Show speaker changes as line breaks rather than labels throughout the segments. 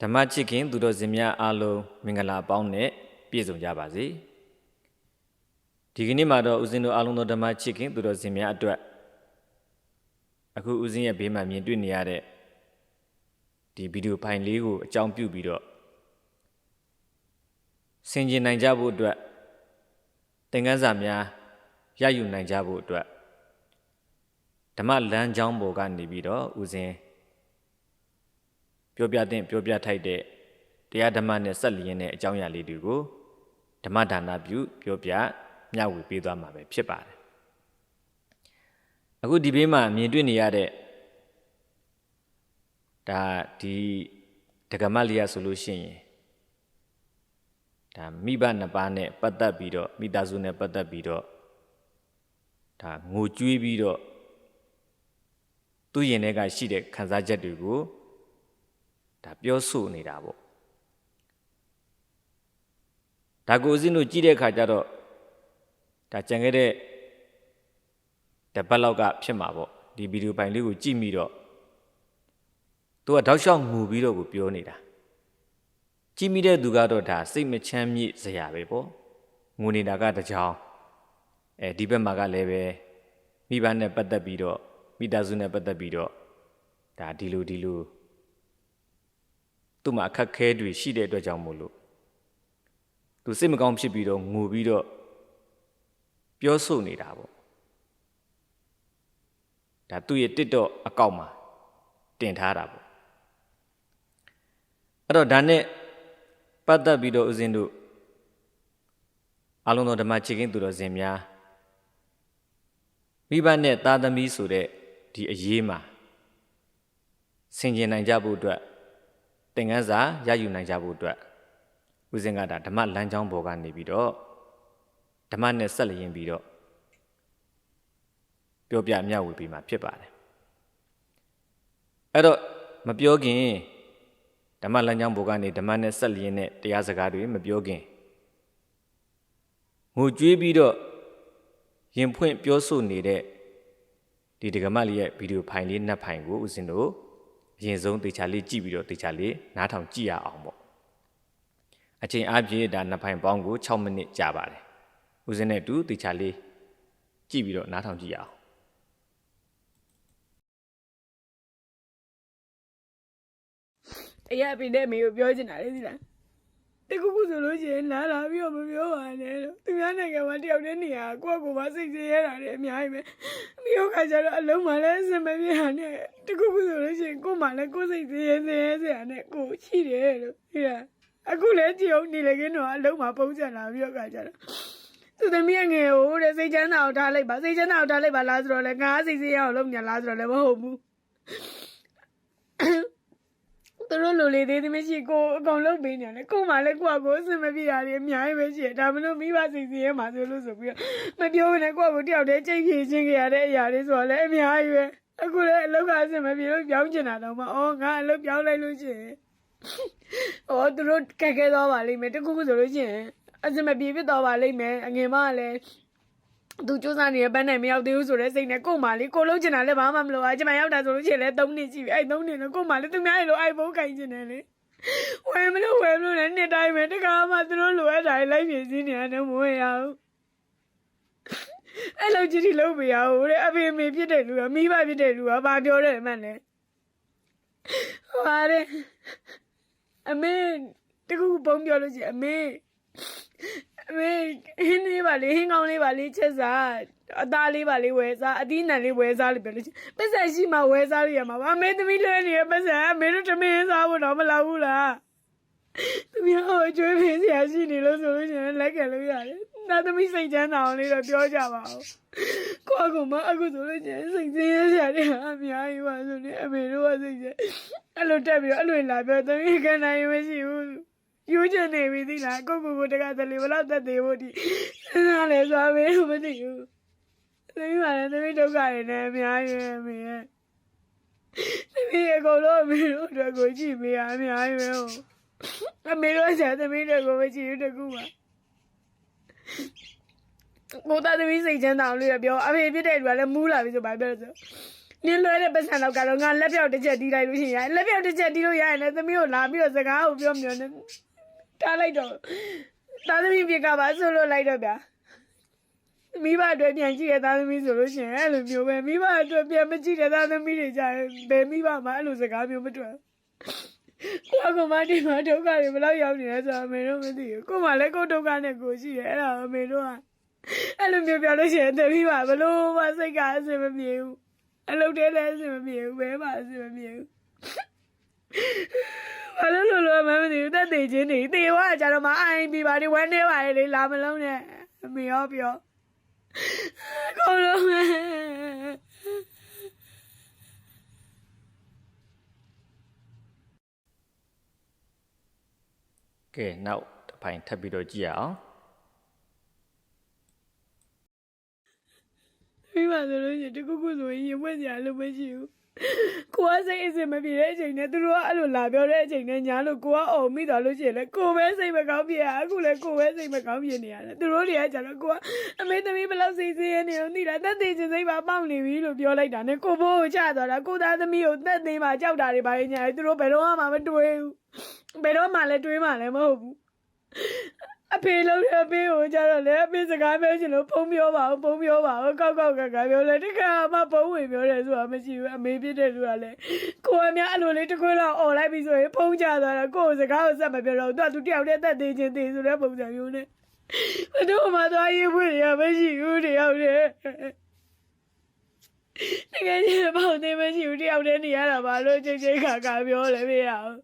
ဓမ္မချစ်ခင်သူတော်စင်များအားလုံးမင်္ဂလာပေါင်းနဲ့ပြည့်စုံကြပါစေဒီကနေ့မှာတော့ဦးဇင်းတို့အားလုံးသောဓမ္မချစ်ခင်သူတော်စင်များအတွက်အခုဦးဇင်းရဲ့ဘေးမှာမြင်တွေ့နေရတဲ့ဒီဗီဒီယိုဖိုင်လေးကိုအကြောင်းပြုပြီးတော့ဆင်ကျင်နိုင်ကြဖို့အတွက်သင်ခန်းစာများရယူနိုင်ကြဖို့အတွက်ဓမ္မလမ်းကြောင်းပေါ်ကနေပြီးတော့ဦးဇင်း ပြောပြတဲ့ပြောပြထိုက်တဲ့တရားဓမ္မနဲ့ဆက်လျင်းတဲ့အကြောင်းအရာလေးတွေကိုဓမ္မဒါနပြုပြောပြမျှဝေပေးသွားမှာပဲဖြစ်ပါတယ်အခုဒီဘေးမှာမြင်တွေ့နေရတဲ့ဒါဒီဒကမလျာဆိုလို့ရှိရင်ဒါမိဘနှစ်ပါးနဲ့ပတ်သက်ပြီးတော့မိသားစုနဲ့ပတ်သက်ပြီးတော့ဒါငိုကြွေးပြီးတော့သူ့ရင်ထဲကရှိတဲ့ခံစားချက်တွေကို ဒါပြောဆိုနေတာပေါ့ဒါကိုဦးဇင်းတို့ကြည့်တဲ့အခါကျတော့ဒါကြံခဲ့တဲ့တပတ်လောက်ကဖြစ်မှာပေါ့ဒီဗီဒီယိုပိုင်လေးကိုကြည့်မိတော့သူကတောက်လျှောက်ငူပြီးတော့ကိုပြောနေတာကြည့်မိတဲ့သူကတော့ဒါစိတ်မချမ်းမြေ့စရာပဲပေါ့ငူနေတာကတကြောင်အဲဒီဘက်မှာကလည်းပဲမိဘနဲ့ပတ်သက်ပြီးတော့မိသားစုနဲ့ပတ်သက်ပြီးတော့ဒါဒီလိုဒီလို သူ့မှာအခက်ခဲတွေရှိတဲ့အတွက်ကြောင့်မို့လို့သူစိတ်မကောင်းဖြစ်ပြီးတော့ငိုပြီးတော့ပြောဆိုနေတာပေါ့ဒါသူ့ရဲ့တစ်တော့အကောက်မှာတင်ထားတာပေါ့အဲ့တော့ဒါနဲ့ပတ်သက်ပြီးတော့ဦးဇင်းတို့အလုံးတော်ဓမ္မချစ်ခင်သူတော်စင်များမိဘနဲ့သားသမီးဆိုတဲ့ဒီအရေးမှာဆင်ကျင်နိုင်ကြဖို့အတွက် သင်ခန်းစာရယူနိုင်ကြဖို့အတွက်ဦးဇင်းကဒါဓမ္မလမ်းကြောင်းပေါ်ကနေပြီးတော့ဓမ္မနဲ့ဆက်လျင်ပြီးတော့ပြောပြမျှဝေပြီးမှဖြစ်ပါတယ်အဲ့တော့မပြောခင်ဓမ္မလမ်းကြောင်းပေါ်ကနေဓမ္မနဲ့ဆက်လျင်တဲ့တရားစကားတွေမပြောခင်ငိုကြွေးပြီးတော့ရင်ဖွင့်ပြောဆိုနေတဲ့ဒီဒကမလေးရဲ့ဗီဒီယိုဖိုင်လေးနှက်ဖိုင်ကိုဦးဇင်းတို့ အရင်ဆုံးတေချာလေးကြည့်ပြီးတော့တေချာလေးနားထောင်ကြည့်ရအောင်ပေါ့အချိန်အားဖြင့်ဒါနှစ်ဖိုင်ပေါင်းကို6မိနစ်ကြာပါတယ်ဦးစင်းနဲ့တူတေချာလေးကြည့်ပြီးတော့နားထောင်ကြည့်ရအောင်
တရားပြတဲ့မေကိုပြောချင်တာလေဒီလား တကူကူဆိုလို့ရှိရင်လာလာပြီးတော့မပြောပါနဲ့လို့သူများနိုင်ငံမှာတယောက်တည်းနေရကိုယ့်ကိုယ်ပါစိတ်ဆင်းရဲတာတွေအများကြီးပဲမျိုးခါကျတော့အလုံးမလဲအစင်မပြေတာနဲ့တကူကူဆိုလို့ရှိရင်ကိုယ်မှလည်းကိုယ်စိတ်ဆင်းရဲဆင်းရဲစရာနဲ့ကိုယ်ရှိတယ်လို့ဒီလားအခုလည်းကြည့်အောင်နေလေကင်းတော့အလုံးမပုံစံလာပြီးတော့ခါကျတော့သူသမီးငယ်ဟိုတဲ့စိတ်ချမ်းသာအောင်ထားလိုက်ပါစိတ်ချမ်းသာအောင်ထားလိုက်ပါလားဆိုတော့လေငါစိတ်ဆင်းရဲအောင်လုပ်ညာလားဆိုတော့လည်းမဟုတ်ဘူး သူတို့လိုလေသေးသေးမရှိကိုအကုန်လုံးပေးနေတယ်ကို့မှလည်းကိုယ့်ကိုအဆင်မပြေတာတွေအများကြီးပဲရှိတယ်ဒါမလို့မိဘစိတ်စီရဲမှာဆိုလို့ဆိုပြီးတော့မပြောဘဲနဲ့ကိုယ့်ကိုတယောက်တည်းချိန်ဖြည့်ချင်းကြရတဲ့အရာတွေဆိုတော့လည်းအများကြီးပဲအခုလည်းအလုပ်ကအဆင်မပြေလို့ပြောင်းချင်တာတော့မအော်ငါအလုပ်ပြောင်းလိုက်လို့ရှိရင်အော်သူတို့ကက်ခဲတော့ပါလိမ့်မယ်တခုခုဆိုလို့ရှိရင်အဆင်မပြေဖြစ်တော့ပါလိမ့်မယ်အငယ်မကလည်း သူစူးစမ်းနေတဲ့ပန်းနိုင်မရောက်သေးဘူးဆိုတဲ့စိတ်နဲ့ကို့မာလေးကိုလုံးချင်တာလည်းဘာမှမလုပ်အားကျမရောက်တာဆိုလို့ရှိရင်လည်း၃နှစ်ရှိပြီအဲ့၃နှစ်နဲ့ကို့မာလေးသူများရဲ့လို iPhone ခိုင်ချင်တယ်လေဝယ်မလို့ဝယ်မလို့လည်းနှစ်တိုင်းပဲတခါမှသူတို့လိုအပ်တာတွေလိုက်ပြည့်စည်နေရတယ်မဝင်ရဘူးအဲ့လိုကြည့်တိလုပ်ပြရဘူးတဲ့အဖေအမေဖြစ်တဲ့လူကမိဘဖြစ်တဲ့လူကဘာပြောတယ်မှန်းလဲဟာတဲ့အမေတကူပုံပြောလို့ရှိရင်အမေ အမေဟင်းလေးပါလေဟင်းကောင်းလေးပါလေချက်စားအသားလေးပါလေဝယ်စားအသီးနှံလေးဝယ်စားလို့ပြောလို့ရှိရင်ပတ်စံရှိမှဝယ်စားလို့ရမှာပါအမေသမီးလွှဲနေတဲ့ပတ်စံအမေတို့တမင်းစားဖို့တော့မလောက်ဘူးလားသမီးဟိုအကျွေးဖင်းစရာရှိနေလို့ဆိုလို့ရှိရင်လက်ခံလို့ရတယ်နာသမီးစိတ်ချမ်းသာအောင်လေးတော့ပြောကြပါဦးကိုယ့်အကူမအခုဆိုလို့ရှိရင်စိတ်ဆင်းရဲစရာတွေအများကြီးပါဆိုနေအမေတို့ကစိတ်ချအဲ့လိုတက်ပြီးတော့အဲ့လိုလာပြောသမီးခံနိုင်မရှိဘူး ယူချင်နေပြီသီလားကိုကိုကိုတကသလေးဘလောက်သက်သေးဖို့ဒီစဉ်းစားလဲဆိုမေးလို့မသိဘူးသမီးပါလေသမီးဒုက္ခတွေနဲ့အများကြီးပဲမေရဲ့သမီးအကုန်လုံးအမေတို့အတွက်ကိုကြည့်မေးရအများကြီးပဲဟုတ်အမေတို့ဆက်သမီးတွေကိုမကြည့်ဘူးတကူပါကိုသားသမီးစိတ်ချမ်းသာအောင်လို့ပြောအဖေဖြစ်တဲ့လူကလည်းမူးလာပြီဆိုပါပြောလို့ဆိုနင်းလွဲတဲ့ပတ်စံတော့ကတော့ငါလက်ပြောက်တစ်ချက်တီးလိုက်လို့ရှိရင်လက်ပြောက်တစ်ချက်တီးလို့ရရင်လည်းသမီးကိုလာပြီးတော့စကားကိုပြောမျောနေ ထားလိုက်တော့သားသမီးပြကပါဆိုလို့လိုက်တော့ဗျာမိဘအတွက်ပြန်ကြည့်ရသားသမီးဆိုလို့ရှိရင်အဲ့လိုမျိုးပဲမိဘအတွက်ပြန်မကြည့်တဲ့သားသမီးတွေကြရင်ဘယ်မိဘမှအဲ့လိုစကားမျိုးမတွေ့ဘူးကိုကမဒီမှာဒုက္ခတွေဘယ်လောက်ရောက်နေလဲဆိုတော့အမေတို့မသိဘူးကိုမှလည်းကိုဒုက္ခနဲ့ကိုရှိတယ်အဲ့ဒါအမေတို့ကအဲ့လိုမျိုးပြောလို့ရှိရင်သမီးကဘလို့မှစိတ်ကအဆင်မပြေဘူးအလုပ်တဲလည်းအဆင်မပြေဘူးဘဲပါအဆင်မပြေဘူး ဘာလို့လို့လို့မမသိဘူးတက်သေးချင်းနေတေဝါကြတော့မအိုင်ပြပါဒီဝမ်းနေပါလေလာမလုံးနဲ့အမေရောပြောကောင်းလို့မယ်
ကဲနောက်တစ်ပိုင်းထပ်ပြီးတော့ကြည့်ရအောင်
ပြီးပါဆိုလို့ရှိရင်တခုခုဆိုရင်ရင်ဝက်စရာလို့မရှိဘူး ကိုကစိတ်အစင်မပြေတဲ့အချိန်နဲ့သူတို့ကအဲ့လိုလာပြောတဲ့အချိန်နဲ့ညာလို့ကိုကអော်မိသွားလို့ရှိရင်လေကိုပဲစိတ်မကောင်းပြေရအခုလည်းကိုပဲစိတ်မကောင်းပြေနေရတယ်သူတို့တွေကကြတော့ကိုကအမေသမီးဘယ်လောက်စိတ်ဆင်းရဲနေလို့သိတာတက်သေးချင်းစိတ်ပါပေါက်နေပြီလို့ပြောလိုက်တာနဲ့ကိုဘိုးကိုချသွားတာကိုသားသမီးကိုတက်သေးမှကြောက်တာတွေပါရင်ညာသူတို့ဘယ်တော့မှမတွေးဘူးဘယ်တော့မှလည်းတွေးမှလည်းမဟုတ်ဘူး အဖေလုံးတဲ့အဖေကိုကြတော့လေအဖေစကားပြောချင်လို့ဖုံးပြောပါဦးဖုံးပြောပါဦးကောက်ကောက်ကကပြောလဲတခါမှဖုံးဝင်ပြောတယ်ဆိုတာမရှိဘူးအမေဖြစ်တဲ့လူကလည်းကိုယ်အများအဲ့လိုလေးတစ်ခွေးလောက်អော်လိုက်ပြီဆိုရင်ဖုံးကြသွားတာကိုယ်စကားကိုစက်မပြောတော့သူကသူတယောက်တည်းတက်သေးချင်းသေးဆိုတဲ့ပုံစံမျိုးနဲ့ဘယ်တော့မှသွားရေးဖွင့်ရမရှိဘူးတယောက်တည်းတကယ်ကြီးပေါ့သေးမရှိဘူးတယောက်တည်းနေရတာပါလို့ချိန်ချိန်ခါခါပြောလဲမရအောင်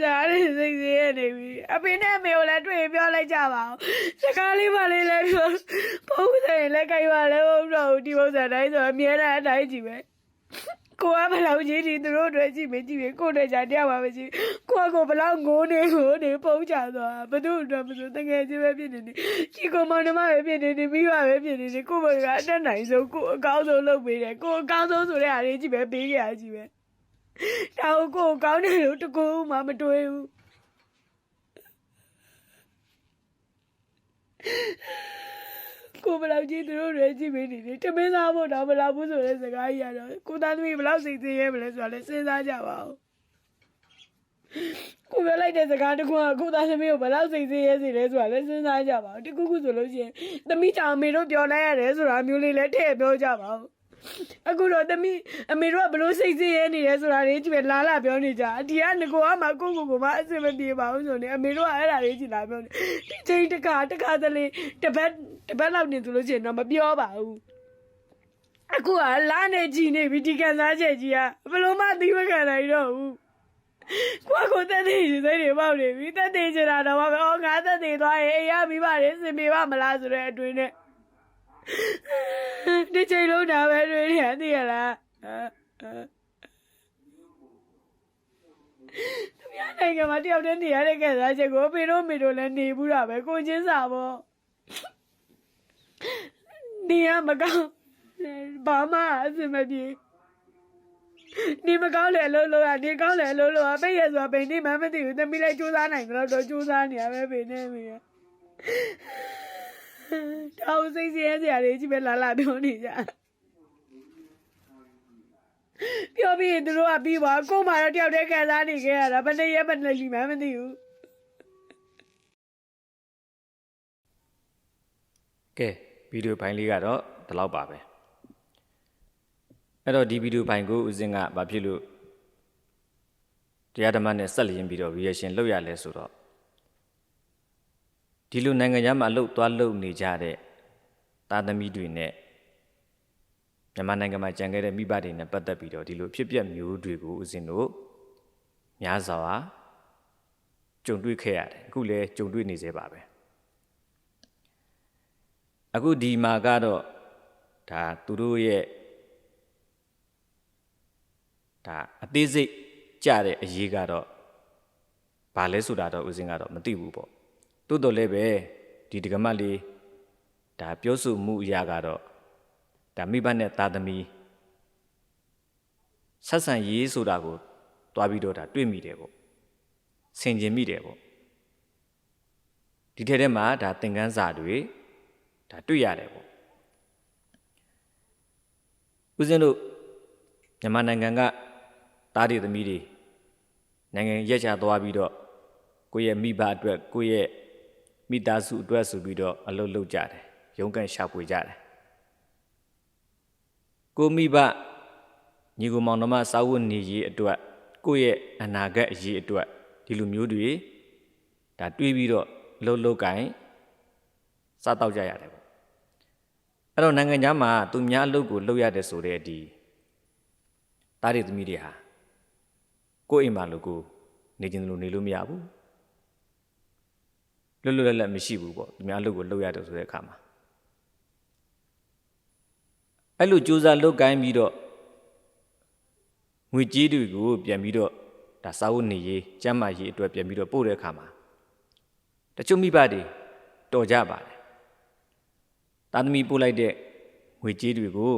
ဒါလေးစိတ်ဆင်းရဲနေပြီအဖေနဲ့အမေကိုလည်းတွေ့ရင်ပြောလိုက်ကြပါဦးစကားလေးပါလေးလည်းပြောပုံစံရင်လည်းကြိုက်ပါလဲဟုတ်တော့ဒီပုံစံတိုင်းဆိုအမြဲတမ်းအတိုင်းကြီးပဲကိုကဘယ်လောက်ကြီးဒီသူတို့တွေကြည့်မကြည့်ရင်ကိုယ်တည်းကြတရားပါမရှိကိုကကိုဘယ်လောက်ငိုးနေငိုးနေပုံချသွားဘသူအတွက်မဆိုတကယ်ချင်းပဲဖြစ်နေနေဒီကောင်မနှမပဲဖြစ်နေနေမိဘပဲဖြစ်နေနေကိုယ်ကအတက်နိုင်ဆုံးကိုအကောင်းဆုံးလုပ်ပေးတယ်ကိုအကောင်းဆုံးဆိုတဲ့အားလေးကြည့်ပဲပေးကြရကြည့်ပဲ ဒါကိုကိုကောင်းတယ်လို့တကူမှမတွေးဘူးကိုဘယ်လောက်ကြီးသူတို့တွေကြည့်ပေးနေတယ်တမင်းသားဖို့တော့ဘယ်လောက်ဘူးဆိုတဲ့စကားကြီးရတော့ကိုသားသမီးဘယ်လောက်စိတ်သေးရဲမလဲဆိုတာလည်းစဉ်းစားကြပါဦးကိုပြောလိုက်တဲ့စကားတကူကကိုသားသမီးကိုဘယ်လောက်စိတ်သေးရဲစီလဲဆိုတာလည်းစဉ်းစားကြပါဦးတကူကူဆိုလို့ရှိရင်သမီးကြောင့်အမေတို့ပြောလိုက်ရတယ်ဆိုတာမျိုးလေးလည်းထည့်ပြောကြပါဦး အခုတော့တမီးအမေတို့ကဘလို့စိတ်ဆင်းရဲနေလဲဆိုတာလေးကြည့်ပဲလာလာပြောနေကြအဒီကငကိုကမှကိုကိုကိုမှအစင်မပြေပါဘူးဆိုနေအမေတို့ကအဲ့ဒါလေးကြည့်လာပြောနေဒီချိန်တစ်ခါတစ်ခါတလေတစ်ပတ်တစ်ပတ်လောက်နေဆိုလို့ရှိရင်တော့မပြောပါဘူးအခုကလာနေကြည့်နေပြီဒီကန်စားချက်ကြီးကဘလို့မှသိမခံနိုင်တော့ဘူးကိုကကိုတက်သေးစိတ်တွေပေါက်နေပြီတက်သေးချင်တာတော့ပဲအော်ငါတက်သေးသွားရင်အိမ်ရမိပါတယ်စင်ပြေပါမလားဆိုတဲ့အတွင်းနဲ့ ဒီချိန်လုံးဒါပဲတွေ့နေရသိရလားသူများနိုင်ငံမှာတယောက်တည်းနေရတဲ့ကဲစားချက်ကိုအဖေတို့အမေတို့လည်းနေဘူးတာပဲကိုချင်းစာပေါ့နေရမကောင်းဘာမှအဆင်မပြေနေမကောင်းလေအလုံးလုံးရနေကောင်းလေအလုံးလုံးရပိတ်ရဆိုတာပိတ်နေမှမသိဘူးသမီးလည်းစူးစမ်းနိုင်တော့တော့စူးစမ်းနေရပဲပိတ်နေမိရ တောင်စိတ်ဆင်းရဲစရာတွေကြီးပဲလာလာပြောနေကြပြောပြီးရင်သူတို့ကပြီးပါကို့မှာတော့တယောက်တည်းခံစားနေခဲ့ရတာဘယ်နဲ့ရဲဘယ်နဲ့လီမှန်းမသိဘူး
ကဲဗီဒီယိုပိုင်းလေးကတော့ဒီလောက်ပါပဲအဲ့တော့ဒီဗီဒီယိုပိုင်းကိုဦးစင်းကဘာဖြစ်လို့တရားဓမ္မနဲ့ဆက်လျင်ပြီးတော့ reaction လုပ်ရလဲဆိုတော့ ဒီလိုနိုင်ငံခြားမှာအလုပ်သွားလုပ်နေကြတဲ့သားသမီးတွေနဲ့မြန်မာနိုင်ငံမှာကြံခဲ့တဲ့မိဘတွေနဲ့ပတ်သက်ပြီးတော့ဒီလိုဖြစ်ပျက်မျိုးတွေကိုဦးစင်းတို့များစွာကြုံတွေ့ခဲ့ရတယ်အခုလည်းကြုံတွေ့နေသေးပါပဲအခုဒီမှာကတော့ဒါသူတို့ရဲ့ဒါအသေးစိတ်ကြတဲ့အရေးကတော့ဘာလဲဆိုတာတော့ဦးစင်းကတော့မသိဘူးပေါ့ တိုးတော်လည်းပဲဒီဒကမတ်လေးဒါပြောဆိုမှုအရာကတော့ဒါမိဘနဲ့သားသမီးဆက်ဆံရေးဆိုတာကိုတွားပြီးတော့ဒါတွေ့မိတယ်ပေါ့ဆင်ခြင်မိတယ်ပေါ့ဒီထဲထဲမှာဒါသင်ခန်းစာတွေဒါတွေ့ရတယ်ပေါ့ဦးဇင်းတို့မြန်မာနိုင်ငံကသားတွေသမီးတွေနိုင်ငံရက်ချသွားပြီးတော့ကိုယ့်ရဲ့မိဘအတွက်ကိုယ့်ရဲ့ မိသားစုအတွက်ဆိုပြီးတော့အလုပ်လုပ်ကြတယ်ရုန်းကန်ရှာဖွေကြတယ်ကိုမိဘညီကိုမောင်နှမစာဝတ်နေရေးအတွက်ကိုယ့်ရဲ့အနာဂတ်အရေးအတွက်ဒီလိုမျိုးတွေဒါတွေးပြီးတော့လှုပ်လှုပ်ကင်စားတော့ကြရတယ်ပေါ့အဲ့တော့နိုင်ငံသားမှာသူများအလုပ်ကိုလုပ်ရတယ်ဆိုတဲ့ဒီတားရသမီးတွေဟာကိုယ့်အိမ်မှာလို့ကိုနေခြင်းလို့နေလို့မရဘူး လွတ်လွတ်လပ်လပ်မရှိဘူးပေါ့သူများအလုပ်ကိုလုပ်ရတယ်ဆိုတဲ့အခါမှာအဲ့လိုကြိုးစားလုပ်ကိုင်းပြီးတော့ငွေကြေးတွေကိုပြန်ပြီးတော့ဒါစာဝတ်နေရေးကျန်းမာရေးအတွက်ပြန်ပြီးတော့ပို့တဲ့အခါမှာတချို့မိဘတွေတော်ကြပါတယ်တာသမီပို့လိုက်တဲ့ငွေကြေးတွေကို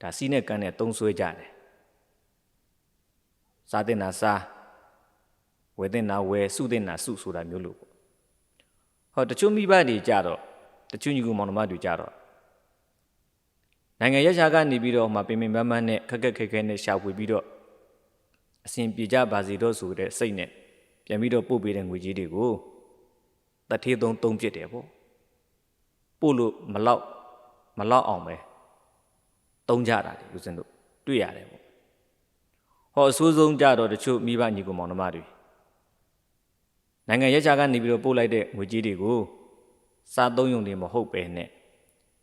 ဒါစီးနဲ့ကန်းနဲ့တုံးဆွဲကြတယ်စားတင်တာစားဝယ်တင်တာဝယ်စုတင်တာစုဆိုတာမျိုးလို့ပေါ့ ဟောတချို့မိဘတွေကြတော့တချို့ညီကူမောင်နှမတွေကြတော့နိုင်ငံရရှာကနေပြီးတော့မှပင်ပင်ပန်းပန်းနဲ့ခက်ခက်ခဲခဲနဲ့ရှာဖွေပြီးတော့အစဉ်ပြေကြပါစီတော့ဆိုတဲ့စိတ်နဲ့ပြန်ပြီးတော့ပို့ပေးတဲ့ငွေကြီးတွေကိုတထေးသုံးသုံးပြစ်တယ်ပေါ့ပို့လို့မလောက်မလောက်အောင်ပဲသုံးကြတာလေဦးဇင်းတို့တွေ့ရတယ်ပေါ့ဟောအဆိုးဆုံးကြတော့တချို့မိဘညီကိုမောင်နှမတွေ နိုင်ငံရရှာကနေပြီးတော့ပို့လိုက်တဲ့ငွေကြီးတွေကိုစားသုံးယုံတွေမဟုတ်ပဲနဲ့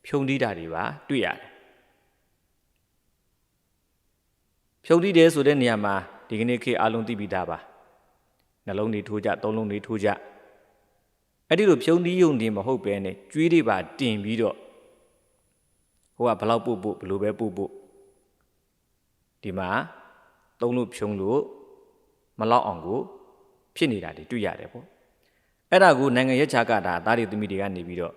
ဖြုံတီးတာတွေပါတွေ့ရတယ်ဖြုံတီးတယ်ဆိုတဲ့နေရာမှာဒီကနေ့ခေတ်အလုံးသိပြီးသားပါနှလုံးတွေထိုးကြသုံးလုံးတွေထိုးကြအဲ့ဒီလိုဖြုံတီးယုံတွေမဟုတ်ပဲနဲ့ကျွေးတွေပါတင်ပြီးတော့ဟိုကဘလောက်ပို့ပို့ဘလို့ပဲပို့ပို့ဒီမှာသုံးလို့ဖြုံလို့မလောက်အောင်ကို ဖြစ်နေတာတွေတွေ့ရတယ်ပေါ့အဲ့ဒါကိုနိုင်ငံရဲ့ခြားကတာသားတွေသမီးတွေကနေပြီးတော့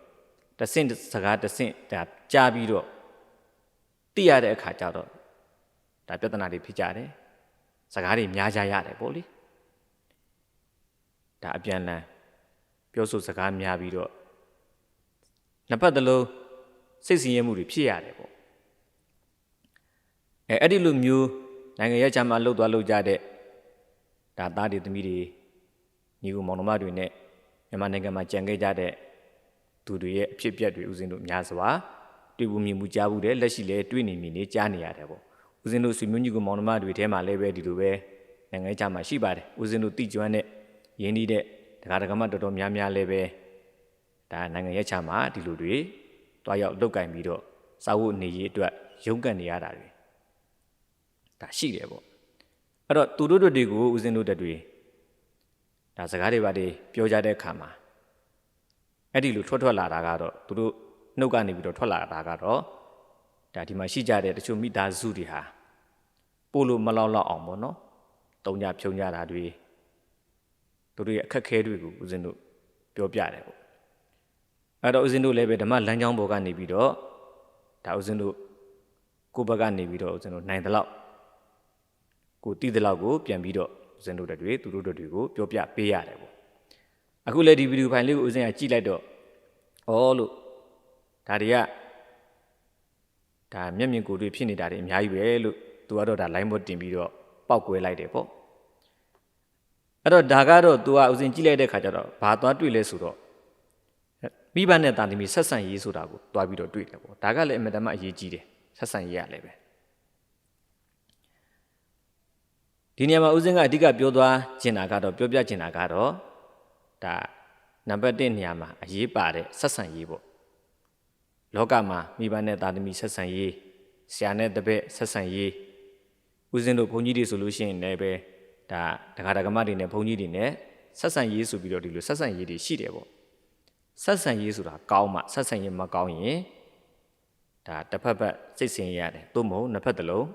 တဆင့်စကားတဆင့်ဒါကြားပြီးတော့သိရတဲ့အခါကျတော့ဒါပြဿနာတွေဖြစ်ကြတယ်စကားတွေများကြရတယ်ပေါ့လေဒါအပြန်လန်ပြောဆိုစကားများပြီးတော့နှစ်ဖက်သလုံးစိတ်ဆင်းရဲမှုတွေဖြစ်ရတယ်ပေါ့အဲအဲ့ဒီလိုမျိုးနိုင်ငံရဲ့ချမ်းမှာလှုပ်သွားလှုပ်ကြတဲ့ဒါသားတွေသမီးတွေ ညီကိုမောင်နှမတွေနဲ့မြန်မာနိုင်ငံမှာကြံခဲ့ကြတဲ့သူတွေရဲ့အဖြစ်အပျက်တွေဥစဉ်တို့များစွာတွေ့ဘူးမြင်မှုကြားဘူးတဲ့လက်ရှိလဲတွေ့နေမြင်နေကြားနေရတယ်ပေါ့ဦးဇင်းတို့ဆွေမျိုးညီကိုမောင်နှမတွေထဲမှာလည်းပဲဒီလိုပဲနိုင်ငံခြားမှာရှိပါတယ်ဦးဇင်းတို့တိကျွမ်းတဲ့ရင်းနှီးတဲ့ဒကာဒကာမတော်တော်များများလည်းပဲဒါနိုင်ငံရဲ့ခြားမှာဒီလိုတွေတွားရောက်လုတ်ကင်ပြီးတော့စာဝတ်နေရေးအတွက်ရုန်းကန်နေရတာတွေဒါရှိတယ်ပေါ့အဲ့တော့သူတို့တို့တွေကိုဦးဇင်းတို့တက်တွေ ဒါစကားတွေပါတွေပြောကြတဲ့အခါမှာအဲ့ဒီလိုထွက်ထွက်လာတာကတော့သူတို့နှုတ်ကနေပြီးတော့ထွက်လာတာကတော့ဒါဒီမှာရှိကြတဲ့တချို့မိသားစုတွေဟာပို့လို့မလောက်လောက်အောင်ပေါ့နော်တုံကြဖြုံကြတာတွေသူတို့ရဲ့အခက်ခဲတွေကိုဦးဇင်းတို့ပြောပြတယ်ပေါ့အဲ့တော့ဦးဇင်းတို့လည်းပဲဓမ္မလမ်းကြောင်းပေါ်ကနေပြီးတော့ဒါဦးဇင်းတို့ကိုယ့်ဘက်ကနေပြီးတော့ဦးဇင်းတို့နိုင်တဲ့လောက်ကိုတည်တဲ့လောက်ကိုပြန်ပြီးတော့ ဦးဇင်းတို့တွေသူတို့တွေကိုပြောပြပေးရတယ်ပေါ့အခုလည်းဒီဗီဒီယိုဖိုင်လေးကိုဦးဇင်းကကြည့်လိုက်တော့ဩလို့ဒါတွေကဒါမျက်မြင်ကိုယ်တွေ့ဖြစ်နေတာတွေအများကြီးပဲလို့သူကတော့ဒါ line ပေါ်တင်ပြီးတော့ပောက်ကွဲလိုက်တယ်ပေါ့အဲ့တော့ဒါကတော့ तू ကဥစဉ်ကြည့်လိုက်တဲ့ခါကျတော့ဘာသွားတွေ့လဲဆိုတော့မိဘနဲ့တာသမီဆက်ဆံရေးဆိုတာကိုတွားပြီးတော့တွေ့တယ်ပေါ့ဒါကလည်းအင်မတန်မှအရေးကြီးတယ်ဆက်ဆံရေးရလည်းပဲ ဒီနေရာမှာဥစဉ်ကအဓိကပြောသွားကျင်တာကတော့ပြောပြကျင်တာကတော့ဒါနံပါတ်1နေရာမှာအရေးပါတဲ့ဆက်ဆံရေးပေါ့လောကမှာမိဘနဲ့သားသမီးဆက်ဆံရေးဆရာနဲ့တပည့်ဆက်ဆံရေးဦးဇင်းတို့ဘုန်းကြီးတွေဆိုလို့ရှိရင်လည်းပဲဒါဒကာဒကမတွေနဲ့ဘုန်းကြီးတွေနဲ့ဆက်ဆံရေးဆိုပြီးတော့ဒီလိုဆက်ဆံရေးတွေရှိတယ်ပေါ့ဆက်ဆံရေးဆိုတာကောင်းမှဆက်ဆံရေးမကောင်းရင်ဒါတစ်ဖက်ဖက်စိတ်ဆင်းရဲရတယ်သို့မဟုတ်နှစ်ဖက်တလုံး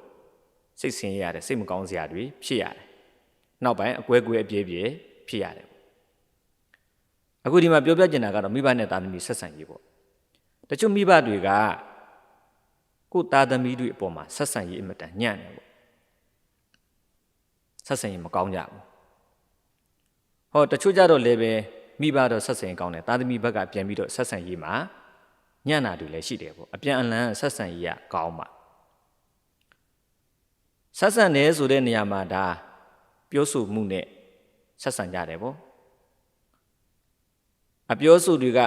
စိတ်ဆင်းရဲရတယ်စိတ်မကောင်းစရာတွေဖြစ်ရတယ်နောက်ပိုင်းအကွဲကွဲအပြေးပြေးဖြစ်ရတယ်အခုဒီမှာပြောပြချင်တာကတော့မိဘနဲ့သားသမီးဆက်ဆံရေးပေါ့တချို့မိဘတွေကကိုယ်သားသမီးတွေအပေါ်မှာဆက်ဆံရေးအမတန်ညံ့တယ်ပေါ့ဆက်ဆံရေးမကောင်းကြဘူးဟောတချို့ကြတော့လည်းပဲမိဘတော့ဆက်ဆံရေးကောင်းတယ်သားသမီးဘက်ကပြန်ပြီးတော့ဆက်ဆံရေးမှာညံ့တာတွေလည်းရှိတယ်ပေါ့အပြန်အလှန်ဆက်ဆံရေးကကောင်းပါ ဆက်ဆံတယ်ဆိုတဲ့နေရာမှာဒါပြောဆိုမှုနဲ့ဆက်ဆံကြတယ်ပေါ့အပြောဆိုတွေက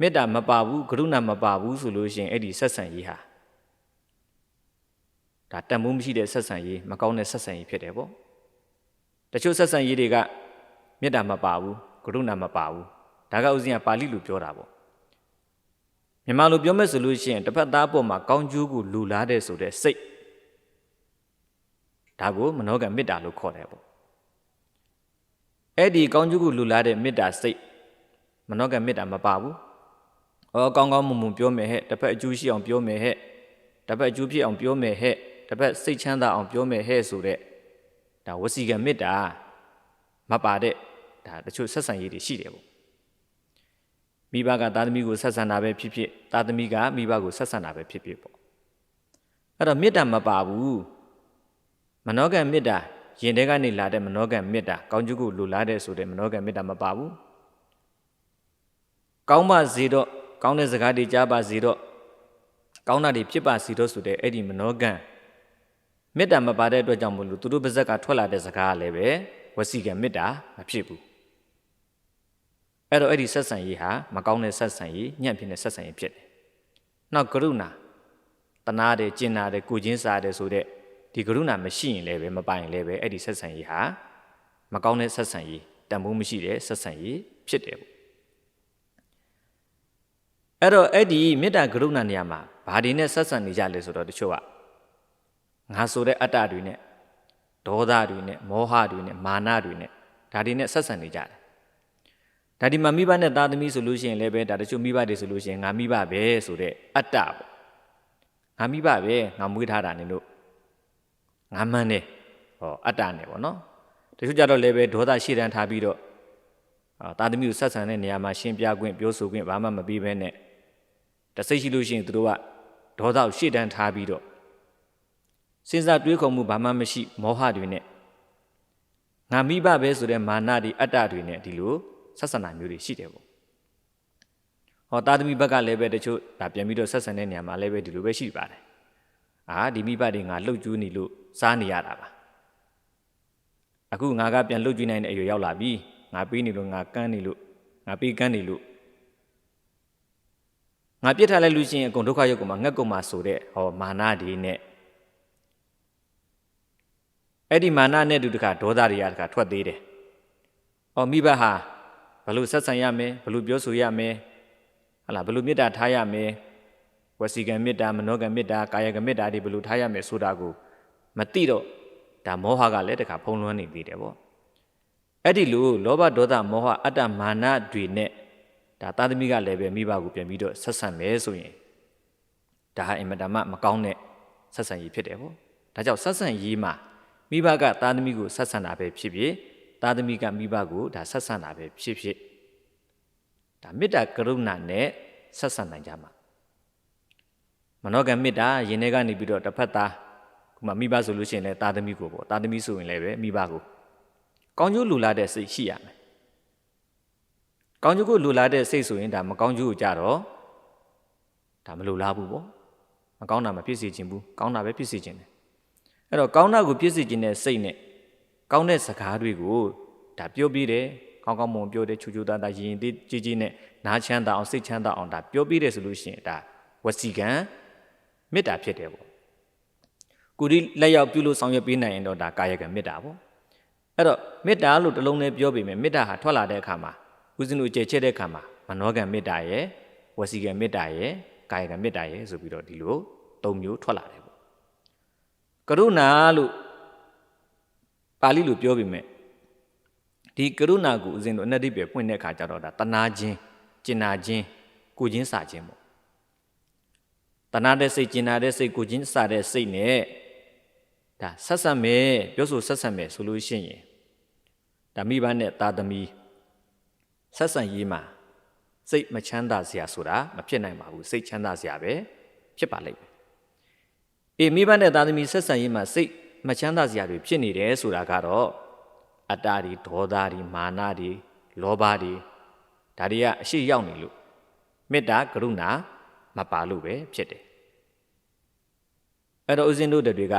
မေတ္တာမပါဘူးကရုဏာမပါဘူးဆိုလို့ရှိရင်အဲ့ဒီဆက်ဆံရေးဟာဒါတန်ဖိုးမရှိတဲ့ဆက်ဆံရေးမကောင်းတဲ့ဆက်ဆံရေးဖြစ်တယ်ပေါ့တချို့ဆက်ဆံရေးတွေကမေတ္တာမပါဘူးကရုဏာမပါဘူးဒါကဥစဉ်ကပါဠိလိုပြောတာပေါ့မြန်မာလိုပြောမဲ့ဆိုလို့ရှိရင်တစ်ဖက်သားအပေါ်မှာကောင်းကျိုးကိုလူလားတဲ့ဆိုတဲ့စိတ် ဒါကိုမနောကမေတ္တာလို့ခေါ်တယ်ပေါ့အဲ့ဒီကောင်းကျိုးကိုလူလားတဲ့မေတ္တာစိတ်မနောကမေတ္တာမပါဘူး။အော်ကောင်းကောင်းမွန်မွန်ပြောမယ်ဟဲ့တစ်ဖက်အကျိုးရှိအောင်ပြောမယ်ဟဲ့တစ်ဖက်အကျိုးဖြစ်အောင်ပြောမယ်ဟဲ့တစ်ဖက်စိတ်ချမ်းသာအောင်ပြောမယ်ဟဲ့ဆိုတဲ့ဒါဝစီကံမေတ္တာမပါတဲ့ဒါတချို့ဆက်ဆံရေးတွေရှိတယ်ပေါ့။မိဘကသားသမီးကိုဆက်ဆံတာပဲဖြစ်ဖြစ်သားသမီးကမိဘကိုဆက်ဆံတာပဲဖြစ်ဖြစ်ပေါ့။အဲ့တော့မေတ္တာမပါဘူး။ မနောကံမေတ္တာရင်ထဲကနေလာတဲ့မနောကံမေတ္တာကောင်းကျိုးကိုလိုလားတဲ့ဆိုတဲ့မနောကံမေတ္တာမပါဘူးကောင်းပါစေတော့ကောင်းတဲ့စကားတွေကြားပါစေတော့ကောင်းတာတွေဖြစ်ပါစေတော့ဆိုတဲ့အဲ့ဒီမနောကံမေတ္တာမပါတဲ့အတွက်ကြောင့်မလို့သူတို့ပါဇက်ကထွက်လာတဲ့စကားကလည်းပဲဝစီကံမေတ္တာမဖြစ်ဘူးအဲ့တော့အဲ့ဒီဆက်ဆံရေးဟာမကောင်းတဲ့ဆက်ဆံရေးညံ့ဖြစ်တဲ့ဆက်ဆံရေးဖြစ်တယ်နောက်ကရုဏာတနာတယ်ကျင်နာတယ်ကိုချင်းစားတယ်ဆိုတဲ့ ဒီကရုဏာမရှိရင်လည်းပဲမပိုင်လည်းပဲအဲ့ဒီဆက်ဆံရေးဟာမကောင်းတဲ့ဆက်ဆံရေးတန်ဖိုးမရှိတဲ့ဆက်ဆံရေးဖြစ်တယ်ပေါ့အဲ့တော့အဲ့ဒီမေတ္တာကရုဏာနေရာမှာဘာတွေနဲ့ဆက်ဆံနေကြလဲဆိုတော့တချို့ကငါဆိုတဲ့အတ္တတွေနဲ့ဒေါသတွေနဲ့မောဟတွေနဲ့မာနတွေနဲ့ဒါတွေနဲ့ဆက်ဆံနေကြတယ်ဒါဒီမှာမိဘနဲ့သားသမီးဆိုလို့ရှိရင်လည်းပဲဒါတချို့မိဘတွေဆိုလို့ရှိရင်ငါမိဘပဲဆိုတဲ့အတ္တပေါ့ငါမိဘပဲငါမွေးထားတာနေလို့ ငါမှန်းတယ်ဟောအတ္တနဲ့ပေါ့နော်တချို့ကြတော့လည်းပဲဒေါသရှေ့တန်းထားပြီးတော့အာသားသမီးကိုဆက်ဆံတဲ့နေရာမှာရှင်းပြခွင့်ပြောဆိုခွင့်ဘာမှမပြီးဘဲနဲ့တစိတ်ရှိလို့ရှိရင်သူတို့ကဒေါသကိုရှေ့တန်းထားပြီးတော့စဉ်းစားတွေးခေါ်မှုဘာမှမရှိမောဟတွေနဲ့ငါမိဘပဲဆိုတဲ့မာနတွေအတ္တတွေနဲ့ဒီလိုဆက်ဆံတာမျိုးတွေရှိတယ်ပေါ့ဟောသားသမီးဘက်ကလည်းပဲတချို့ဒါပြန်ပြီးတော့ဆက်ဆံတဲ့နေရာမှာလည်းပဲဒီလိုပဲရှိပါတယ် အာဒီမိဘတွေငါလှုပ်ကျူးနေလို့စားနေရတာပါအခုငါကပြန်လှုပ်ကျူးနိုင်တဲ့အရွယ်ရောက်လာပြီငါပေးနေလို့ငါကန်းနေလို့ငါပေးကန်းနေလို့ငါပြစ်ထားလိုက်လို့ရှိရင်အကုန်ဒုက္ခရောက်ကုန်မှာငတ်ကုန်မှာဆိုတဲ့ဟောမာနတွေနဲ့အဲ့ဒီမာနနဲ့တူတခါဒေါသတွေကတခါထွက်သေးတယ်။အော်မိဘဟာဘလို့ဆက်ဆံရမယ်ဘလို့ပြောဆိုရမယ်ဟလာဘလို့မေတ္တာထားရမယ် ဝစီကံမေတ္တာမနောကံမေတ္တာကာယကံမေတ္တာတွေဘလို့ထားရမယ်ဆိုတာကိုမသိတော့ဒါမောဟကလည်းတခါဖုံးလွှမ်းနေသေးတယ်ပေါ့။အဲ့ဒီလိုလောဘဒေါသမောဟအတ္တမာနတွေနဲ့ဒါသားသမီးကလည်းပဲမိဘကိုပြန်ပြီးတော့ဆက်ဆံမယ်ဆိုရင်ဒါဟာအင်မတန်မှမကောင်းတဲ့ဆက်ဆံရေးဖြစ်တယ်ပေါ့ဒါကြောင့်ဆက်ဆံရေးမှာမိဘကသားသမီးကိုဆက်ဆံတာပဲဖြစ်ဖြစ်သားသမီးကမိဘကိုဒါဆက်ဆံတာပဲဖြစ်ဖြစ်ဒါမေတ္တာကရုဏာနဲ့ဆက်ဆံနိုင်ကြမှာ မနောကမေတ္တာရင်ထဲကနေပြီးတော့တစ်ဖက်သားခုမှမိဘဆိုလို့ရှိရင်လည်းသားသမီးကိုပေါ့သားသမီးဆိုရင်လည်းပဲမိဘကိုကောင်းကျိုးလူလာတဲ့စိတ်ရှိရမယ်ကောင်းကျိုးကိုလိုလားတဲ့စိတ်ဆိုရင်ဒါမကောင်းကျိုးကိုကြတော့ဒါမလိုလားဘူးပေါ့မကောင်းတာမဖြစ်စေချင်ဘူးကောင်းတာပဲဖြစ်စေချင်တယ်အဲ့တော့ကောင်းတာကိုဖြစ်စေချင်တဲ့စိတ်နဲ့ကောင်းတဲ့စကားတွေကိုဒါပြောပြီးတယ်ကောင်းကောင်းမွန်ပြောတယ်ချူချူသားသားရင်ရင်သေးကြီးကြီးနဲ့နားချမ်းသာအောင်စိတ်ချမ်းသာအောင်ဒါပြောပြီးတယ်ဆိုလို့ရှိရင်ဒါဝစီကံ မေတ္တာဖြစ်တယ်ပေါ့ကိုဒီလက်ရောက်ပြုလို့ဆောင်ရွက်ပေးနိုင်ရင်တော့ဒါကာယကံမေတ္တာပေါ့အဲ့တော့မေတ္တာလို့တလုံးနဲ့ပြောပြီးမယ်မေတ္တာဟာထွက်လာတဲ့အခါမှာဦးဇင်းတို့ကြဲချက်တဲ့ခါမှာမနောကံမေတ္တာရယ်ဝစီကံမေတ္တာရယ်ကာယကံမေတ္တာရယ်ဆိုပြီးတော့ဒီလိုသုံးမျိုးထွက်လာတယ်ပေါ့ကရုဏာလို့ပါဠိလိုပြောပြီးမြဲဒီကရုဏာကိုဦးဇင်းတို့အနတ္တိပဲဖွင့်တဲ့အခါကျတော့ဒါတနာခြင်းကျင်နာခြင်းကိုချင်းစာခြင်းပေါ့ တနာတဲ့စိတ်ကျင်နာတဲ့စိတ်ကိုချင်းစာတဲ့စိတ်နဲ့ဒါဆက်ဆက်မယ်ပြောဆိုဆက်ဆက်မယ်ဆိုလို့ရှိရင်ဒါမိဘနဲ့တာသမီးဆက်ဆံရေးမှာစိတ်မချမ်းသာစရာဆိုတာမဖြစ်နိုင်ပါဘူးစိတ်ချမ်းသာစရာပဲဖြစ်ပါလိမ့်မယ်အေးမိဘနဲ့သားသမီးဆက်ဆံရေးမှာစိတ်မချမ်းသာစရာတွေဖြစ်နေတယ်ဆိုတာကတော့အတ္တတွေဒေါသတွေမာနတွေလောဘတွေဒါတွေကအရှိရောက်နေလို့မေတ္တာကရုဏာ မပါလို့ပဲဖြစ်တယ်အဲ့တော့ဦးဇင်းတို့တွေက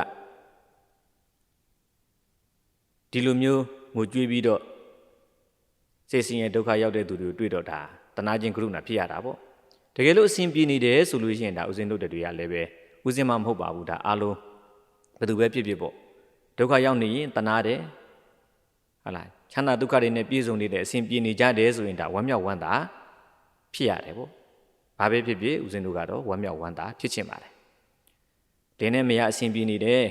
ဒီလိုမျိုးငိုကြွေးပြီးတော့စိတ်ဆင်းရဲဒုက္ခရောက်တဲ့သူတွေကိုတွေ့တော့ဒါတနာချင်းကရုဏာဖြစ်ရတာပေါ့တကယ်လို့အစဉ်ပြေနေတယ်ဆိုလို့ရှိရင်ဒါဦးဇင်းတို့တွေကလည်းပဲဦးဇင်းမမဟုတ်ပါဘူးဒါအားလုံးဘယ်သူပဲဖြစ်ဖြစ်ပေါ့ဒုက္ခရောက်နေရင်တနာတယ်ဟာလားချမ်းသာဒုက္ခတွေနဲ့ပြည့်စုံနေတဲ့အစဉ်ပြေနေကြတယ်ဆိုရင်ဒါဝမ်းမြောက်ဝမ်းသာဖြစ်ရတယ်ပေါ့ ဘာပဲဖြစ်ဖြစ်ဦးဇင်းတို့ကတော့ဝမ်းမြောက်ဝမ်းသာဖြစ်ချင်ပါတယ်ဒင်းနဲ့မရအစဉ်ပြေနေတယ်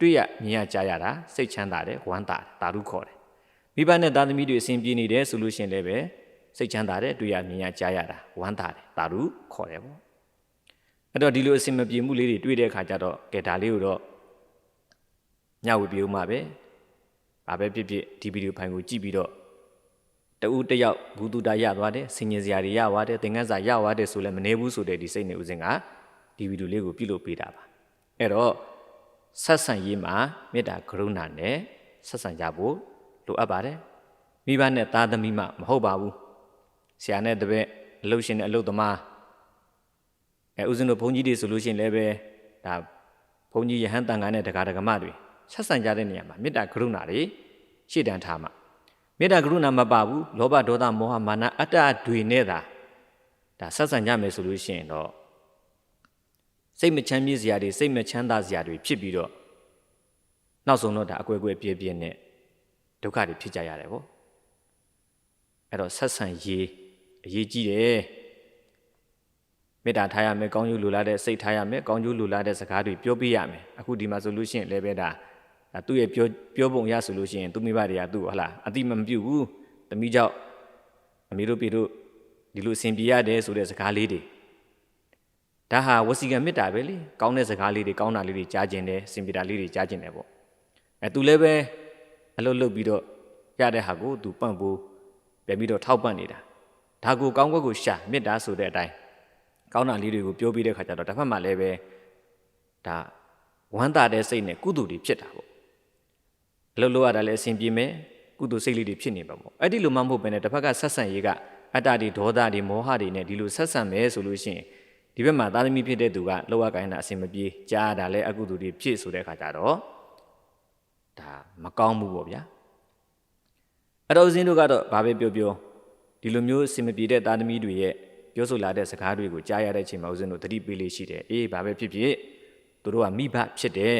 တွေ့ရမြင်ရကြားရတာစိတ်ချမ်းသာတယ်ဝမ်းသာတယ်တာရုခေါ်တယ်မိဘနဲ့သားသမီးတွေအစဉ်ပြေနေတယ်ဆိုလို့ရှိရင်လည်းပဲစိတ်ချမ်းသာတယ်တွေ့ရမြင်ရကြားရတာဝမ်းသာတယ်တာရုခေါ်တယ်ပေါ့အဲ့တော့ဒီလိုအစဉ်မပြေမှုလေးတွေတွေ့တဲ့အခါကျတော့ကဲဒါလေးကိုတော့ညဝေပြေဦးမှာပဲဘာပဲဖြစ်ဖြစ်ဒီဗီဒီယိုဖိုင်ကိုကြည့်ပြီးတော့ တဦးတစ်ယောက်ဘူးတူတာရသွားတယ်စင်ញင်စရာတွေရသွားတယ်သင်ခန်းစာရသွားတယ်ဆိုလည်းမနေဘူးဆိုတဲ့ဒီစိတ်နဲ့ဦးစင်ကဒီဗီဒီယိုလေးကိုပြုလုပ်ပေးတာပါအဲ့တော့ဆက်ဆံရေးမှာမေတ္တာကရုဏာနဲ့ဆက်ဆံကြဖို့လိုအပ်ပါတယ်မိဘနဲ့သားသမီးမှမဟုတ်ပါဘူးဆရာနဲ့တပည့်အလုပ်ရှင်နဲ့အလုပ်သမားအဲဦးဇင်းတို့ဘုန်းကြီးတွေဆိုလို့ရှိရင်လည်းပဲဒါဘုန်းကြီးယဟန်တန်ခါနဲ့တက္ကရာဓမ္မတွေဆက်ဆံကြတဲ့နေရာမှာမေတ္တာကရုဏာတွေရှေ့တန်းထားမှာ မေတ္တာကရုဏာမပါဘူးလောဘဒေါသမောဟမာနအတ္တတွေနဲ့သာဒါဆက်ဆံကြမယ်ဆိုလို့ရှိရင်တော့စိတ်မချမ်းမြေ့စရာတွေစိတ်မချမ်းသာစရာတွေဖြစ်ပြီးတော့နောက်ဆုံးတော့ဒါအကွဲကွဲပြဲပြဲနဲ့ဒုက္ခတွေဖြစ်ကြရတယ်ပေါ့အဲ့တော့ဆက်ဆံရေးအရေးကြီးတယ်မေတ္တာထားရမယ်ကောင်းကျိုးလိုလားတဲ့စိတ်ထားရမယ်ကောင်းကျိုးလိုလားတဲ့စကားတွေပြောပြရမယ်အခုဒီမှာဆိုလို့ရှိရင်လည်းပဲဒါဒါ သူ့ရဲ့ပြောပြောပုံရဆိုလို့ရှိရင်သူမိဘတွေကသူ့ဟလာအတိမမပြုတ်ဘူးတမိကြောက်အမေတို့ပြေတို့ဒီလိုအစဉ်ပြေရတယ်ဆိုတဲ့စကားလေးတွေဒါဟာဝစီကံမေတ္တာပဲလေကောင်းတဲ့စကားလေးတွေကောင်းတာလေးတွေကြားကျင်တယ်စင်ပြေတာလေးတွေကြားကျင်တယ်ပေါ့အဲသူလည်းပဲအလုပ်လုပ်ပြီးတော့ရတဲ့ဟာကိုသူပန့်ဖို့ပြန်ပြီးတော့ထောက်ပံ့နေတာဒါကိုကောင်းကွက်ကိုရှာမေတ္တာဆိုတဲ့အတိုင်းကောင်းတာလေးတွေကိုပြောပြီးတဲ့ခါကျတော့တစ်ဖက်မှာလည်းပဲဒါဝမ်းသာတဲ့စိတ်နဲ့ကုသိုလ်တွေဖြစ်တာပေါ့ အလုပ်လုပ်ရတာလည်းအဆင်ပြေမယ်ကုသိုလ်စိတ်လေးတွေဖြစ်နေပါပေါ့အဲ့ဒီလိုမှမဟုတ်ဘဲနဲ့တစ်ဖက်ကဆက်ဆံရေးကအတ္တတွေဒေါသတွေမောဟတွေနဲ့ဒီလိုဆက်ဆံမယ်ဆိုလို့ရှိရင်ဒီဘက်မှာသားသမီးဖြစ်တဲ့သူကလောကကိုင်းတာအဆင်မပြေကြားရတာလည်းအကုသိုလ်တွေဖြစ်ဆိုတဲ့ခါကျတော့ဒါမကောင်းဘူးပေါ့ဗျာအဲ့တော့ဦးဇင်းတို့ကတော့ဘာပဲပြောပြောဒီလိုမျိုးအဆင်မပြေတဲ့သားသမီးတွေရဲ့ပြောဆိုလာတဲ့စကားတွေကိုကြားရတဲ့အချိန်မှာဦးဇင်းတို့သတိပေးလေးရှိတယ်အေးဘာပဲဖြစ်ဖြစ်သူတို့ကမိဘဖြစ်တယ်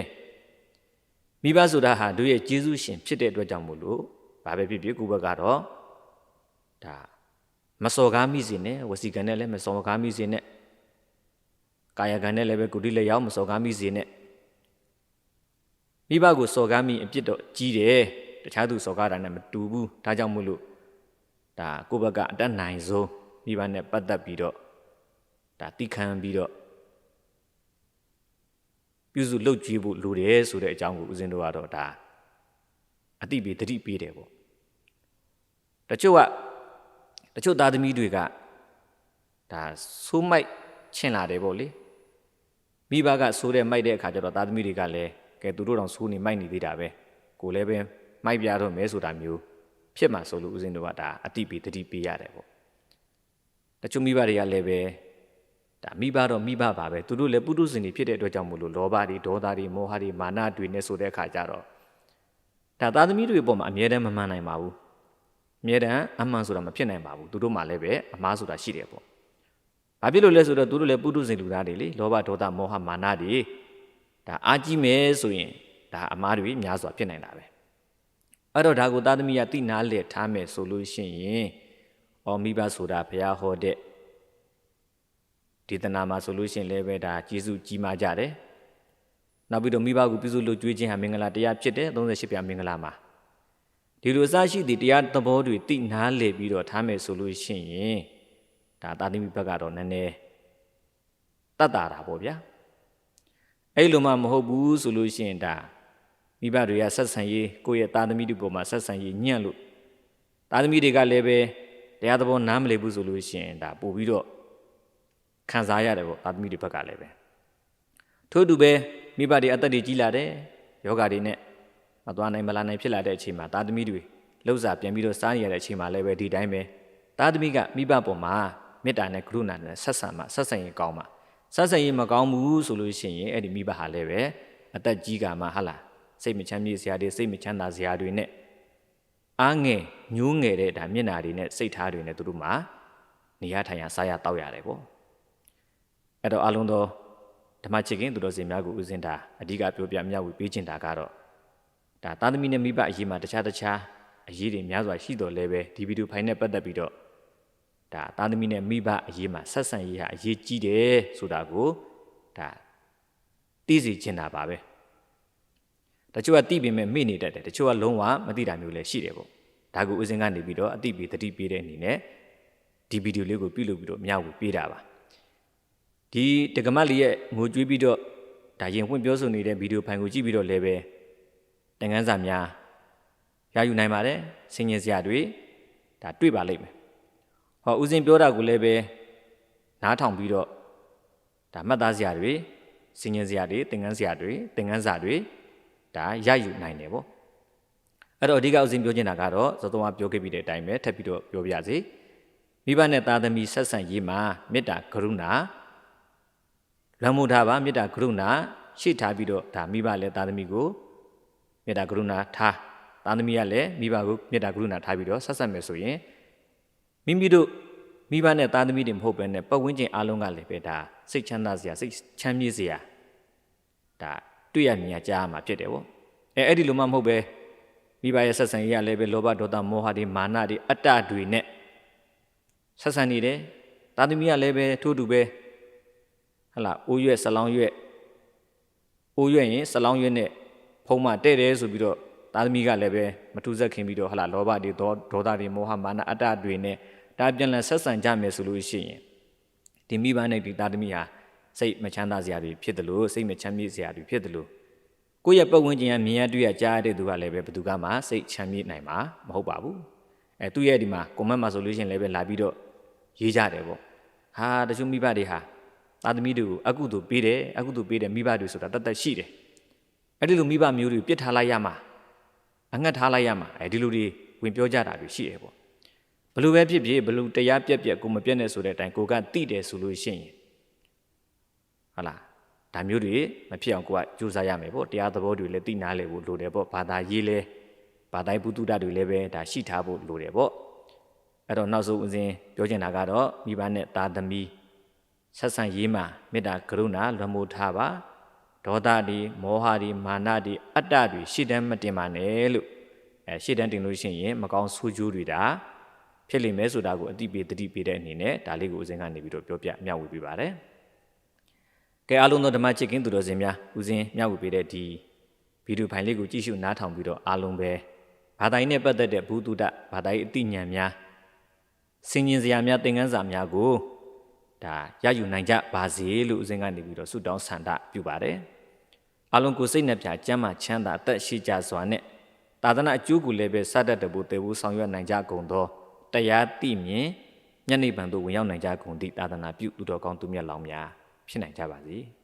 မိဘဆိုတာဟာတို့ရဲ့ကျေးဇူးရှင်ဖြစ်တဲ့အတွက်ကြောင့်မို့လို့ဘာပဲဖြစ်ဖြစ်ကိုဘက်ကတော့ဒါမစော်ကားမိစေနဲ့ဝစီကံနဲ့လည်းမစော်ကားမိစေနဲ့ကာယကံနဲ့လည်းပဲကုတိလည်းရောက်မစော်ကားမိစေနဲ့မိဘကိုစော်ကားမိအပြစ်တော့ကြီးတယ်တခြားသူစော်ကားတာနဲ့မတူဘူးဒါကြောင့်မို့လို့ဒါကိုဘက်ကအတတ်နိုင်ဆုံးမိဘနဲ့ပတ်သက်ပြီးတော့ဒါတိခံပြီးတော့ ပြုစုလုပ်ကြည့်ဖို့လိုတယ်ဆိုတဲ့အကြောင်းကိုဦးဇင်းတို့ကတော့ဒါအတိပေးတတိပေးတယ်ပေါ့တချို့ကတချို့သားသမီးတွေကဒါဆိုးမိုက်ချင်လာတယ်ပေါ့လေမိဘကဆိုးတဲ့မိုက်တဲ့အခါကျတော့သားသမီးတွေကလည်းကဲသူတို့တောင်ဆိုးနေမိုက်နေသေးတာပဲကိုလည်းပဲမိုက်ပြတော့မဲဆိုတာမျိုးဖြစ်မှာဆိုလို့ဦးဇင်းတို့ကဒါအတိပေးတတိပေးရတယ်ပေါ့တချို့မိဘတွေကလည်းပဲ ဒါမိဘတော့မိဘပါပဲသူတို့လည်းပုထုဇဉ်တွေဖြစ်တဲ့အတွက်ကြောင့်မို့လို့လောဘတွေဒေါသတွေမောဟတွေမာနတွေနဲ့ဆိုတဲ့အခါကျတော့ဒါသားသမီးတွေအပေါ်မှာအမြဲတမ်းမမှန်နိုင်ပါဘူးအမြဲတမ်းအမှန်ဆိုတာမဖြစ်နိုင်ပါဘူးသူတို့မှလည်းပဲအမှားဆိုတာရှိတယ်ပေါ့ဘာဖြစ်လို့လဲဆိုတော့သူတို့လည်းပုထုဇဉ်လူသားတွေလေလောဘဒေါသမောဟမာနတွေဒါအားကြီးမယ်ဆိုရင်ဒါအမားတွေများစွာဖြစ်နိုင်တာပဲအဲ့တော့ဒါကိုသားသမီးကတိနာလက်ထားမယ်ဆိုလို့ရှိရင်အော်မိဘဆိုတာဘုရားဟောတဲ့ ဒေသနာမှာဆိုလို့ရှိရင်လည်းပဲဒါကျေးဇူးကြီးမားကြတယ်နောက်ပြီးတော့မိဘကိုပြုစုလို့ကြွေးခြင်းဟာမင်္ဂလာတရားဖြစ်တယ်38ပြမင်္ဂလာမှာဒီလိုအစရှိသည့်တရားသဘောတွေတိနာလေပြီးတော့ထားမယ်ဆိုလို့ရှိရင်ဒါသာသမီဘက်ကတော့နည်းနည်းတတ်တာတာပေါ့ဗျာအဲ့လိုမှမဟုတ်ဘူးဆိုလို့ရှိရင်ဒါမိဘတွေကဆက်ဆံရေးကိုယ့်ရဲ့သားသမီးတွေပေါ်မှာဆက်ဆံရေးညံ့လို့သားသမီးတွေကလည်းပဲတရားသဘောနားမလည်ဘူးဆိုလို့ရှိရင်ဒါပို့ပြီးတော့ ခံစားရတယ်ပေါ့သားသမီးတွေဘက်ကလည်းပဲထို့တူပဲမိဘတွေအသက်တွေကြီးလာတယ်ယောဂါတွေနဲ့မသွားနိုင်မလာနိုင်ဖြစ်လာတဲ့အချိန်မှာသားသမီးတွေလှုပ်စာပြန်ပြီးတော့စားနေရတဲ့အချိန်မှာလည်းပဲဒီတိုင်းပဲသားသမီးကမိဘပေါ်မှာမေတ္တာနဲ့ကရုဏာနဲ့ဆက်ဆံမှဆက်ဆံရင်ကောင်းမှာဆက်ဆံရင်မကောင်းဘူးဆိုလို့ရှိရင်အဲ့ဒီမိဘဟာလည်းပဲအသက်ကြီးကမှဟာလားစိတ်မချမ်းမြေ့စရာတွေစိတ်မချမ်းသာစရာတွေနဲ့အားငယ်ညိုးငယ်တဲ့ဒါမျက်နာတွေနဲ့စိတ်ထားတွေနဲ့သူတို့မှာနေရထိုင်ရစားရတောက်ရတယ်ပေါ့ အဲ့တော့အလုံးသောဓမ္မချစ်ခင်သူတော်စင်များကိုဥစဉ်တာအဓိကပြောပြမျှဝေပေးချင်တာကတော့ဒါသားသမီးနဲ့မိဘအရေးမှာတခြားတခြားအရေးတွေများစွာရှိတော်လဲပဲဒီဗီဒီယိုဖိုင်နဲ့ပတ်သက်ပြီးတော့ဒါသားသမီးနဲ့မိဘအရေးမှာဆက်ဆံရေးဟာအရေးကြီးတယ်ဆိုတာကိုဒါသိစေချင်တာပါပဲတချို့ကသိပေမဲ့မေ့နေတတ်တယ်တချို့ကလုံးဝမသိတာမျိုးလည်းရှိတယ်ပေါ့ဒါကိုဥစဉ်ကနေပြီးတော့အသိပေးတတိပေးတဲ့အနေနဲ့ဒီဗီဒီယိုလေးကိုပြုလုပ်ပြီးတော့မျှဝေပေးတာပါ ဒီတက္ကမလေးရဲ့ငိုကြွေးပြီးတော့ဒါရင်ဖွင့်ပြောဆိုနေတဲ့ဗီဒီယိုဖိုင်ကိုကြည့်ပြီးတော့လည်းပဲတန်ခန်းစာများရယူနိုင်ပါတယ်ဆင်ញင်စရာတွေဒါတွေ့ပါလိမ့်မယ်ဟောဦးစင်ပြောတာကိုလည်းပဲနားထောင်ပြီးတော့ဒါမှတ်သားစရာတွေဆင်ញင်စရာတွေသင်ခန်းစရာတွေသင်ခန်းစာတွေဒါရယူနိုင်တယ်ပေါ့အဲ့တော့အဓိကဦးစင်ပြောချင်တာကတော့သတော်ကပြောခဲ့ပြီးတဲ့အတိုင်းပဲထပ်ပြီးတော့ပြောပြစီမိဘနဲ့သားသမီးဆက်ဆံရေးမှာမေတ္တာကရုဏာ လမ်းမို့ထားပါမေတ္တာကရုဏာရှေ့ထားပြီးတော့ဒါမိဘလည်းသားသမီးကိုမေတ္တာကရုဏာထားသားသမီးကလည်းမိဘကိုမေတ္တာကရုဏာထားပြီးတော့ဆက်ဆက်မယ်ဆိုရင်မိမိတို့မိဘနဲ့သားသမီးတွေမဟုတ်ဘဲနဲ့ပတ်ဝန်းကျင်အားလုံးကလည်းပဲဒါစိတ်ချမ်းသာစရာစိတ်ချမ်းမြေ့စရာဒါတွေ့ရမြင်ရကြားရမှာဖြစ်တယ်ဗောအဲအဲ့ဒီလိုမှမဟုတ်ပဲမိဘရဲ့ဆက်ဆံရေးကလည်းပဲလောဘဒေါသမောဟတွေမာနတွေအတ္တတွေနဲ့ဆက်ဆံနေတယ်သားသမီးကလည်းပဲထို့တူပဲ ဟလာအိုးရွက်ဆလောင်းရွက်အိုးရွက်ရင်ဆလောင်းရွက်နဲ့ဖုံးမတဲ့တယ်ဆိုပြီးတော့သားသမီးကလည်းပဲမထူးဆက်ခင်ပြီးတော့ဟလာလောဘတွေဒေါဒေါသတွေမောဟမာနအတ္တတွေနဲ့ဒါပြန်လည်ဆက်ဆံကြမယ်ဆိုလို့ရှိရင်ဒီမိဘနဲ့ဒီသားသမီးဟာစိတ်မချမ်းသာစရာတွေဖြစ်တယ်လို့စိတ်မချမ်းမြေ့စရာတွေဖြစ်တယ်လို့ကိုယ့်ရဲ့ပတ်ဝန်းကျင်ကမြင်ရတွေ့ရကြားရတဲ့သူကလည်းပဲဘယ်သူကမှစိတ်ချမ်းမြေ့နိုင်မှာမဟုတ်ပါဘူးအဲသူ့ရဲ့ဒီမှာကွန်မန့်မှာဆိုလို့ရှိရင်လည်းပဲလာပြီးတော့ရေးကြတယ်ပေါ့ဟာတချို့မိဘတွေဟာ သားသမီးတွေကိုအကုသို့ပေးတယ်အကုသို့ပေးတယ်မိဘတွေဆိုတာတတ်တတ်ရှိတယ်အဲ့ဒီလိုမိဘမျိုးတွေပြစ်ထားလိုက်ရမှာအငတ်ထားလိုက်ရမှာအဲဒီလိုတွေဝင်ပြောကြတာတွေရှိတယ်ပေါ့ဘလို့ပဲဖြစ်ဖြစ်ဘလို့တရားပြက်ပြက်ကိုမပြက်နဲ့ဆိုတဲ့အတိုင်းကိုကတိတယ်ဆိုလို့ရှိရင်ဟုတ်လားဒါမျိုးတွေမဖြစ်အောင်ကိုကကြိုးစားရမယ်ပေါ့တရားသဘောတွေလည်းသိနာလေဖို့လိုတယ်ပေါ့ဘာသာရေးလဲဘာသာဘုသူဒ္ဓတွေလည်းပဲဒါရှိထားဖို့လိုတယ်ပေါ့အဲ့တော့နောက်ဆုံးဦးစဉ်ပြောချင်တာကတော့မိဘနဲ့သားသမီး ဆက်ဆံရေးမှာမေတ္တာကရုဏာလွန်မိုးထားပါဒေါသတွေမောဟတွေမာနတွေအတ္တတွေရှေ့တန်းမတင်ပါနဲ့လို့အဲရှေ့တန်းတင်လို့ရှိရင်မကောင်းဆိုးကျိုးတွေဒါဖြစ်လိမ့်မယ်ဆိုတာကိုအတိပေးတတိပေးတဲ့အနေနဲ့ဒါလေးကိုဦးစင်းကနေပြီးတော့ပြောပြမျှဝေပေးပါတယ်ကဲအားလုံးသောဓမ္မချစ်ခင်သူတော်စင်များဦးစင်းမျှဝေပေးတဲ့ဒီဗီဒီယိုဖိုင်လေးကိုကြည့်ရှုနားထောင်ပြီးတော့အားလုံးပဲဘာသာရေးနဲ့ပတ်သက်တဲ့ဘုသူဒ္ဓဘာသာရေးအသိဉာဏ်များစင်ញင်စရာများသင်ခန်းစာများကို ဒါရယူနိုင်ကြပါစေလို့ဦးစင်းကနေပြီးတော့ဆုတောင်းဆန္ဒပြုပါတယ်။အလုံးကိုစိတ်နှပြကျမ်းမာချမ်းသာအသက်ရှိကြစွာနဲ့သာသနာအကျိုးကိုလည်းပဲစတတ်တဖို့တေဖို့ဆောင်ရွက်နိုင်ကြကုန်သောတရားသိမြင်ညနေပံသို့ဝင်ရောက်နိုင်ကြကုန်သည့်သာသနာပြုသူတော်ကောင်းသူမြတ်လောင်များဖြစ်နိုင်ကြပါစေ။